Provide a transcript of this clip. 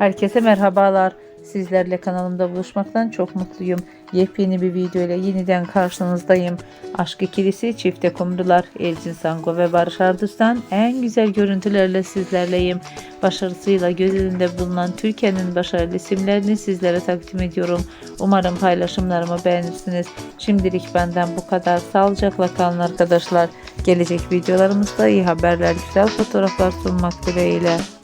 Herkese merhabalar. Sizlerle kanalımda buluşmaktan çok mutluyum. Yepyeni bir video ile yeniden karşınızdayım. Aşk ikilisi çifte kumrular Elçin Sango ve Barış Ardus'tan en güzel görüntülerle sizlerleyim. Başarısıyla göz önünde bulunan Türkiye'nin başarılı isimlerini sizlere takdim ediyorum. Umarım paylaşımlarımı beğenirsiniz. Şimdilik benden bu kadar. Sağlıcakla kalın arkadaşlar. Gelecek videolarımızda iyi haberler, güzel fotoğraflar sunmak dileğiyle.